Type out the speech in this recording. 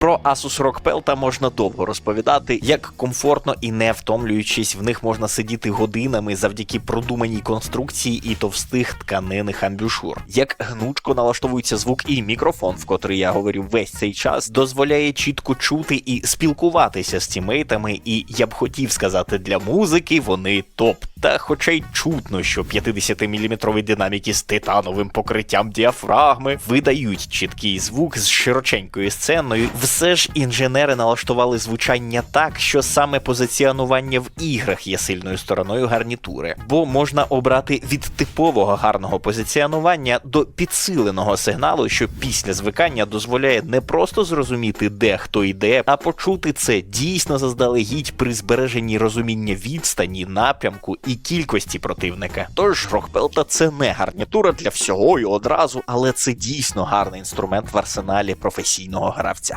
Про Asus ROG Pelta можна довго розповідати, як комфортно і не втомлюючись, в них можна сидіти годинами завдяки продуманій конструкції і товстих тканинних амбюшур. Як гнучко налаштовується звук і мікрофон, в котрий я говорив весь цей час, дозволяє чітко чути і спілкуватися з тімейтами, і я б хотів сказати, для музики вони топ. Та хоча й чутно, що 50-мм динаміки з титановим покриттям діафрагми видають чіткий звук з широченькою сценою, все ж інженери налаштували звучання так, що саме позиціонування в іграх є сильною стороною гарнітури, бо можна обрати від типового гарного позиціонування до підсиленого сигналу, що після звикання дозволяє не просто зрозуміти, де хто йде, а почути це дійсно заздалегідь при збереженні розуміння відстані, напрямку і кількості противника. Тож Рокпелта це не гарнітура для всього і одразу, але це дійсно гарний інструмент в арсеналі професійного гравця.